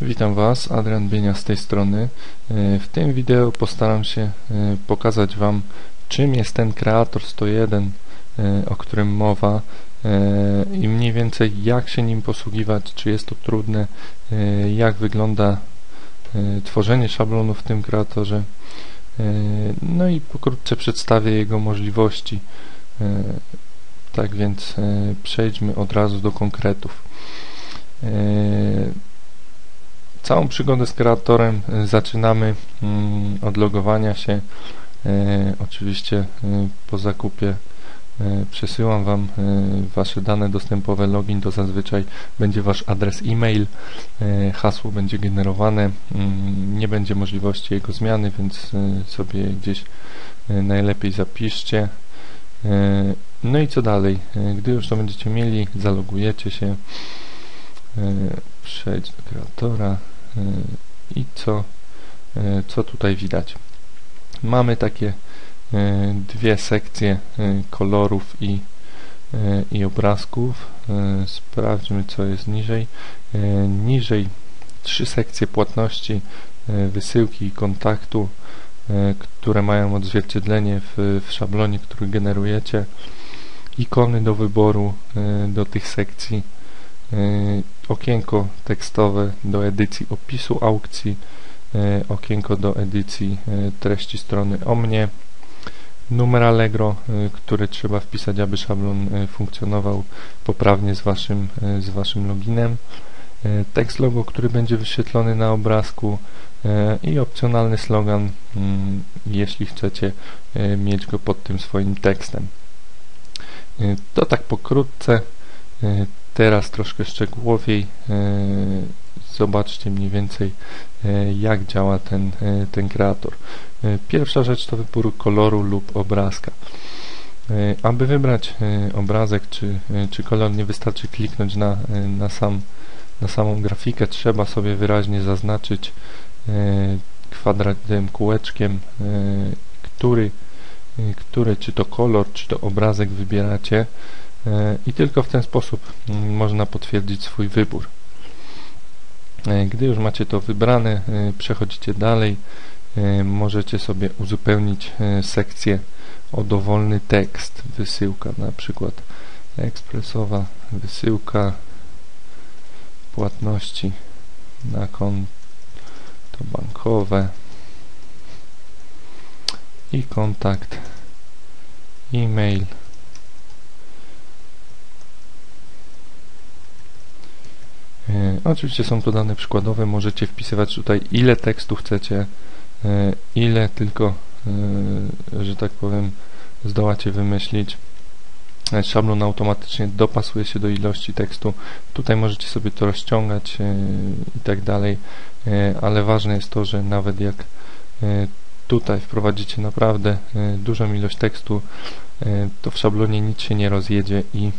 Witam Was, Adrian Bienia z tej strony. E, w tym wideo postaram się e, pokazać Wam czym jest ten Creator 101, e, o którym mowa i mniej więcej jak się nim posługiwać, czy jest to trudne, jak wygląda tworzenie szablonu w tym kreatorze. No i pokrótce przedstawię jego możliwości. Tak więc przejdźmy od razu do konkretów. Całą przygodę z kreatorem e, zaczynamy mm, od logowania się. E, oczywiście e, po zakupie przesyłam Wam Wasze dane dostępowe, login to zazwyczaj będzie Wasz adres e-mail, hasło będzie generowane, mm, nie będzie możliwości jego zmiany, więc sobie gdzieś najlepiej zapiszcie. No i co dalej? Gdy już to będziecie mieli, zalogujecie się, przejdź do kreatora, i co, e, co tutaj widać. Mamy takie e, dwie sekcje e, kolorów i, i obrazków. Sprawdźmy co jest niżej. Niżej trzy sekcje płatności, wysyłki i kontaktu, które mają odzwierciedlenie w, w szablonie, który generujecie. Ikony do wyboru do tych sekcji okienko tekstowe do edycji opisu aukcji, e, okienko do edycji e, treści strony o mnie, numer Allegro, który trzeba wpisać, aby szablon funkcjonował poprawnie z waszym, z waszym loginem, tekst logo, który będzie wyświetlony na obrazku i opcjonalny slogan, mm, jeśli chcecie mieć go pod tym swoim tekstem. To tak pokrótce. Teraz troszkę szczegółowiej e, zobaczcie mniej więcej e, jak działa ten, e, ten kreator. Pierwsza rzecz to wybór koloru lub obrazka. Aby wybrać obrazek czy, czy kolor nie wystarczy kliknąć na, na, sam, na samą grafikę, trzeba sobie wyraźnie zaznaczyć kwadratem, kółeczkiem, który, który czy to kolor, czy to obrazek wybieracie i tylko w ten sposób mm, można potwierdzić swój wybór. E, gdy już macie to wybrane, e, przechodzicie dalej, możecie sobie uzupełnić sekcję o dowolny tekst, wysyłka na przykład ekspresowa wysyłka płatności na konto bankowe i kontakt e-mail E, oczywiście są to dane przykładowe, możecie wpisywać tutaj ile tekstu chcecie, e, ile tylko, e, że tak powiem, zdołacie wymyślić. Szablon automatycznie dopasuje się do ilości tekstu. Tutaj możecie sobie to rozciągać i tak dalej, ale ważne jest to, że nawet jak tutaj wprowadzicie naprawdę dużą ilość tekstu, to w szablonie nic się nie rozjedzie i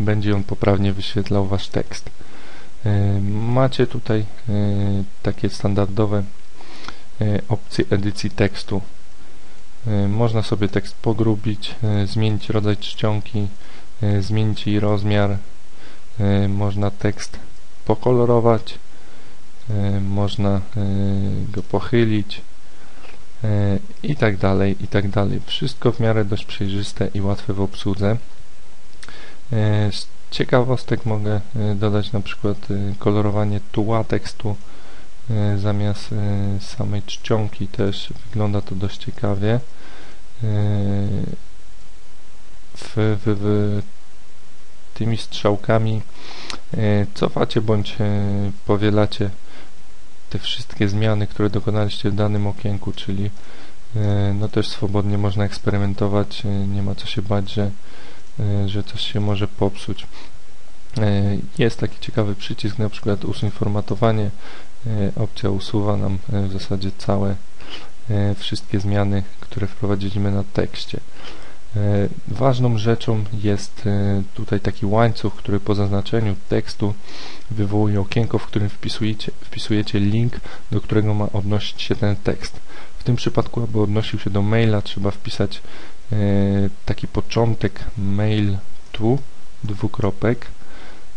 będzie on poprawnie wyświetlał Wasz tekst. E, macie tutaj e, takie standardowe e, opcje edycji tekstu. Można sobie tekst pogrubić, zmienić rodzaj czcionki, zmienić jej rozmiar, można tekst pokolorować, można go pochylić i tak dalej, i tak dalej. Wszystko w miarę dość przejrzyste i łatwe w obsłudze ciekawostek mogę e, dodać na przykład e, kolorowanie tuła tekstu e, zamiast samej czcionki też wygląda to dość ciekawie. W, w, w tymi strzałkami cofacie bądź powielacie te wszystkie zmiany, które dokonaliście w danym okienku, czyli no też swobodnie można eksperymentować, nie ma co się bać, że że coś się może popsuć. E, jest taki ciekawy przycisk, na przykład usuń formatowanie. E, opcja usuwa nam w zasadzie całe wszystkie zmiany, które wprowadziliśmy na tekście. Ważną rzeczą jest tutaj taki łańcuch, który po zaznaczeniu tekstu wywołuje okienko, w którym wpisujecie, wpisujecie link, do którego ma odnosić się ten tekst. W tym przypadku, aby odnosił się do maila, trzeba wpisać E, taki początek mail tu, dwukropek,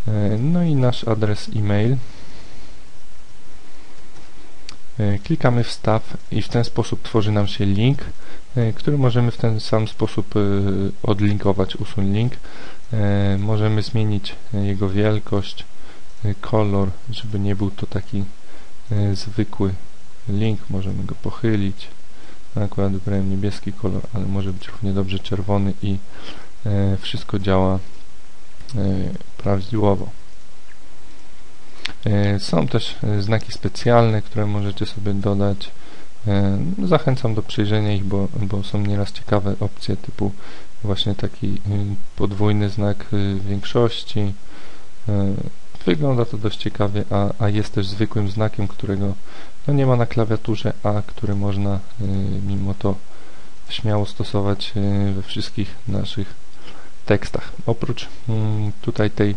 e, no i nasz adres e-mail. Klikamy wstaw i w ten sposób tworzy nam się link, który możemy w ten sam sposób odlinkować, usuń link. Możemy zmienić jego wielkość, kolor, żeby nie był to taki zwykły link, możemy go pochylić. Akurat wybrałem niebieski kolor, ale może być równie dobrze czerwony i wszystko działa prawidłowo. E, są też e, znaki specjalne, które możecie sobie dodać. E, zachęcam do przejrzenia ich, bo, bo są nieraz ciekawe opcje typu właśnie taki podwójny znak większości. Wygląda to dość ciekawie, a, a jest też zwykłym znakiem, którego no nie ma na klawiaturze, a który można mimo to śmiało stosować we wszystkich naszych tekstach. Oprócz mm, tutaj tej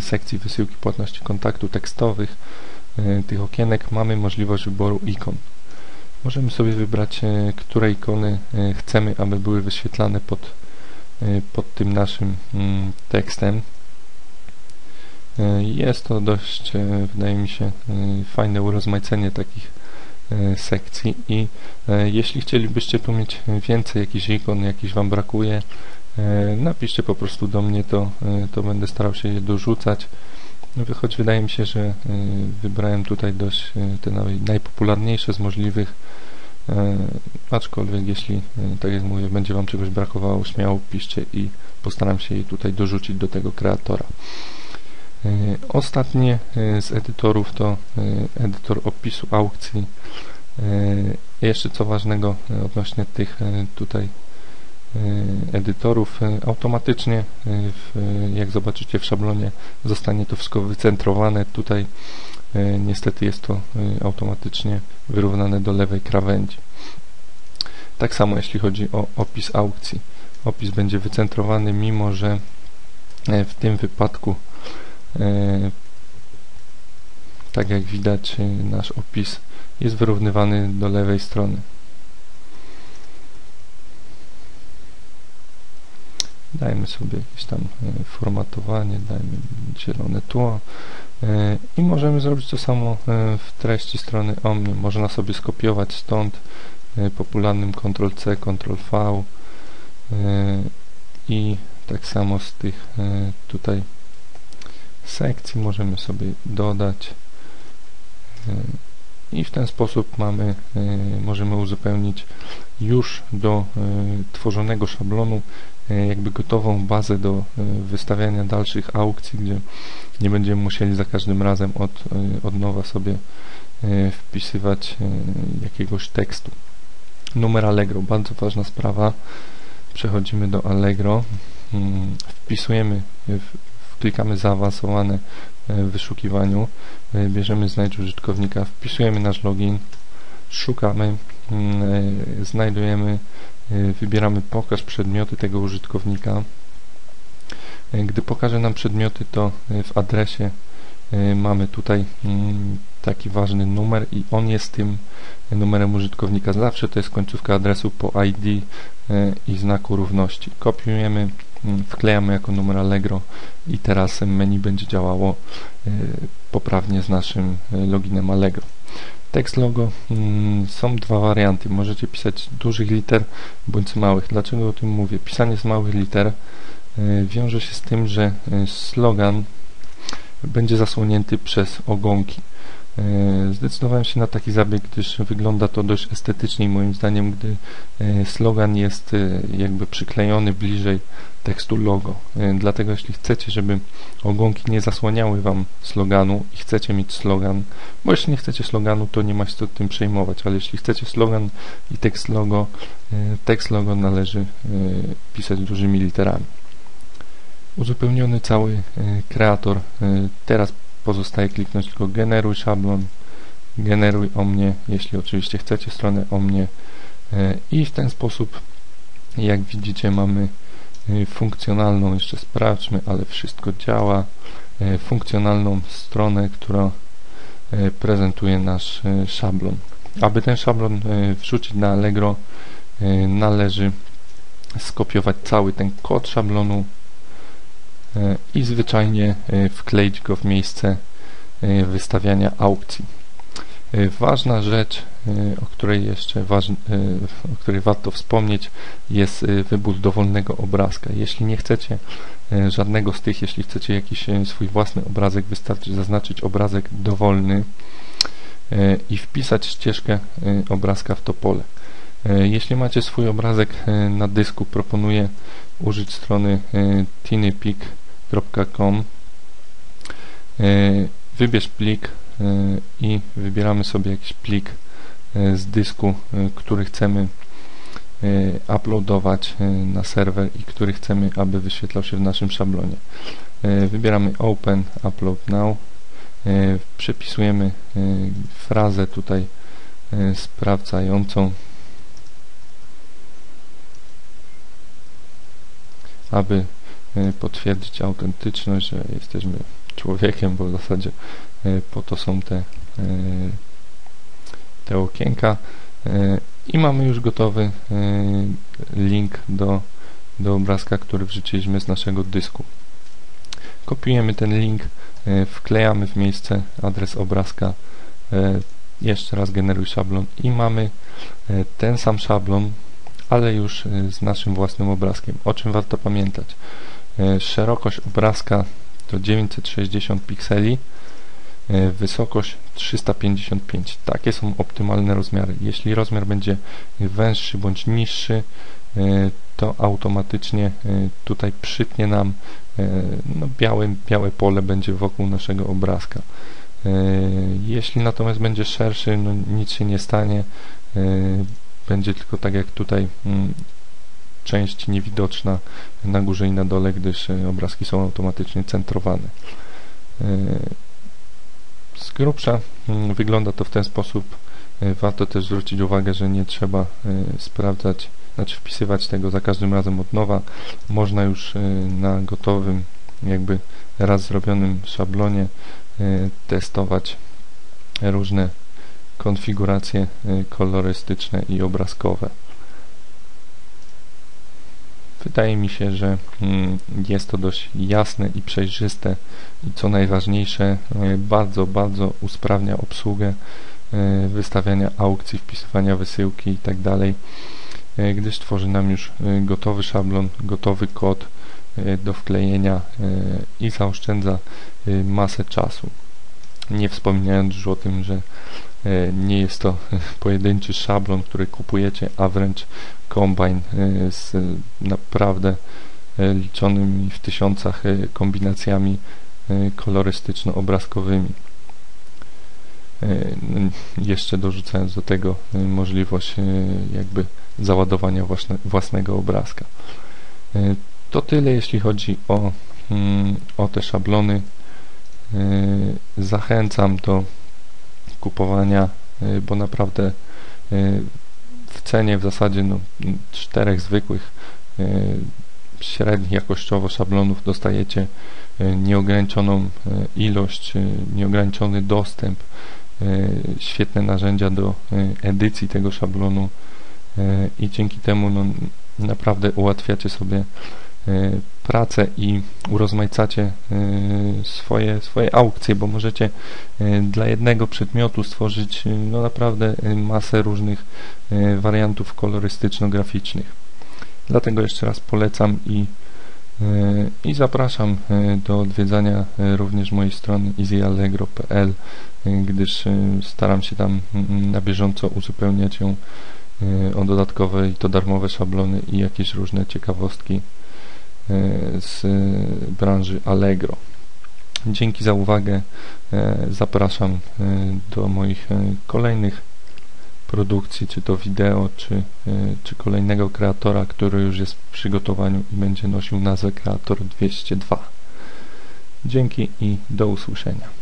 sekcji wysyłki płatności kontaktu tekstowych tych okienek mamy możliwość wyboru ikon. Możemy sobie wybrać, które ikony chcemy, aby były wyświetlane pod, pod tym naszym mm, tekstem. Jest to dość, wydaje mi się, fajne urozmaicenie takich sekcji i jeśli chcielibyście tu mieć więcej jakichś ikon, jakichś Wam brakuje, E, napiszcie po prostu do mnie, to, e, to będę starał się je dorzucać. Choć wydaje mi się, że e, wybrałem tutaj dość te najpopularniejsze z możliwych, aczkolwiek jeśli, tak jak mówię, będzie Wam czegoś brakowało, śmiało piszcie i postaram się je tutaj dorzucić do tego kreatora. Ostatnie z edytorów to edytor opisu aukcji. Jeszcze co ważnego odnośnie tych tutaj edytorów. Automatycznie, y, jak zobaczycie w szablonie zostanie to wszystko wycentrowane. Tutaj niestety jest to automatycznie wyrównane do lewej krawędzi. Tak samo jeśli chodzi o opis aukcji. Opis będzie wycentrowany mimo, że w tym wypadku tak jak widać nasz opis jest wyrównywany do lewej strony dajmy sobie jakieś tam e, formatowanie, dajmy zielone tło e, i możemy zrobić to samo e, w treści strony o mnie. Można sobie skopiować stąd popularnym Ctrl-C, Ctrl-V i tak samo z tych tutaj sekcji możemy sobie dodać i w ten sposób mamy, możemy uzupełnić już do tworzonego szablonu E, jakby gotową bazę do e, wystawiania dalszych aukcji, gdzie nie będziemy musieli za każdym razem od, e, od nowa sobie wpisywać jakiegoś tekstu. Numer Allegro, bardzo ważna sprawa. Przechodzimy do Allegro, mm, wpisujemy, klikamy zaawansowane w wyszukiwaniu, bierzemy znajdź użytkownika, wpisujemy nasz login, szukamy, mm, znajdujemy Y, wybieramy pokaż przedmioty tego użytkownika. Gdy pokaże nam przedmioty, to w adresie mamy tutaj mm, taki ważny numer i on jest tym numerem użytkownika. Zawsze to jest końcówka adresu po ID i znaku równości. Kopiujemy, wklejamy jako numer Allegro i teraz menu będzie działało poprawnie z naszym loginem Allegro. Tekst logo mm, są dwa warianty. Możecie pisać dużych liter bądź małych. Dlaczego o tym mówię? Pisanie z małych liter y, wiąże się z tym, że slogan będzie zasłonięty przez ogonki. Y, zdecydowałem się na taki zabieg, gdyż wygląda to dość estetycznie moim zdaniem, gdy slogan jest jakby przyklejony bliżej tekstu logo. E, dlatego jeśli chcecie, żeby ogonki nie zasłaniały Wam sloganu i chcecie mieć slogan, bo jeśli nie chcecie sloganu, to nie ma się co tym przejmować, ale jeśli chcecie slogan i tekst logo, e, tekst logo należy e, pisać dużymi literami. Uzupełniony cały kreator. Teraz pozostaje kliknąć tylko generuj szablon, generuj o mnie, jeśli oczywiście chcecie stronę o mnie i w ten sposób jak widzicie mamy E, funkcjonalną, jeszcze sprawdźmy, ale wszystko działa, e, funkcjonalną stronę, która e, prezentuje nasz szablon. Aby ten szablon wrzucić na Allegro należy skopiować cały ten kod szablonu i zwyczajnie wkleić go w miejsce wystawiania aukcji. Ważna rzecz, o której jeszcze ważn, o której warto wspomnieć jest wybór dowolnego obrazka. Jeśli nie chcecie żadnego z tych, jeśli chcecie jakiś swój własny obrazek, wystarczy zaznaczyć obrazek dowolny i wpisać ścieżkę obrazka w to pole. Jeśli macie swój obrazek na dysku, proponuję użyć strony tinypik.com wybierz plik i wybieramy sobie jakiś plik z dysku, który chcemy uploadować na serwer i który chcemy, aby wyświetlał się w naszym szablonie. Wybieramy Open Upload Now, przepisujemy frazę tutaj sprawdzającą, aby potwierdzić autentyczność, że jesteśmy człowiekiem, bo w zasadzie e, po to są te, e, te okienka e, i mamy już gotowy link do, do obrazka, który wrzuciliśmy z naszego dysku. Kopiujemy ten link, wklejamy w miejsce adres obrazka, jeszcze raz generuj szablon i mamy ten sam szablon, ale już z naszym własnym obrazkiem. O czym warto pamiętać? Szerokość obrazka to 960 pikseli, e, wysokość 355. Takie są optymalne rozmiary. Jeśli rozmiar będzie węższy bądź niższy, e, to automatycznie e, tutaj przytnie nam no, białe, białe pole będzie wokół naszego obrazka. Jeśli natomiast będzie szerszy, no nic się nie stanie, będzie tylko tak jak tutaj mm, część niewidoczna na górze i na dole, gdyż e, obrazki są automatycznie centrowane. E, z grubsza mm, wygląda to w ten sposób. E, warto też zwrócić uwagę, że nie trzeba sprawdzać, znaczy wpisywać tego za każdym razem od nowa. Można już na gotowym, jakby raz zrobionym szablonie testować różne konfiguracje kolorystyczne i obrazkowe. Wydaje mi się, że mm, jest to dość jasne i przejrzyste i co najważniejsze, e, bardzo, bardzo usprawnia obsługę e, wystawiania aukcji, wpisywania wysyłki itd., tak e, gdyż tworzy nam już gotowy szablon, gotowy kod do wklejenia i zaoszczędza masę czasu. Nie wspominając już o tym, że nie jest to pojedynczy szablon, który kupujecie, a wręcz kombine e, z naprawdę e, liczonymi w tysiącach e, kombinacjami kolorystyczno-obrazkowymi. No, jeszcze dorzucając do tego możliwość jakby załadowania własnego obrazka. To tyle jeśli chodzi o, mm, o te szablony. Zachęcam do kupowania, bo naprawdę w cenie w zasadzie no, czterech zwykłych e, średnich jakościowo szablonów dostajecie e, nieograniczoną e, ilość, nieograniczony dostęp, świetne narzędzia do edycji tego szablonu i dzięki temu no, naprawdę ułatwiacie sobie pracę i urozmaicacie y, swoje, swoje aukcje, bo możecie y, dla jednego przedmiotu stworzyć no naprawdę masę różnych wariantów kolorystyczno-graficznych. Dlatego jeszcze raz polecam i, i zapraszam do odwiedzania również mojej strony easyallegro.pl, gdyż staram się tam na bieżąco uzupełniać ją o dodatkowe i to darmowe szablony i jakieś różne ciekawostki E, z branży Allegro. Dzięki za uwagę. E, zapraszam e, do moich kolejnych produkcji, czy to wideo, czy, czy kolejnego kreatora, który już jest w przygotowaniu i będzie nosił nazwę Kreator 202. Dzięki i do usłyszenia.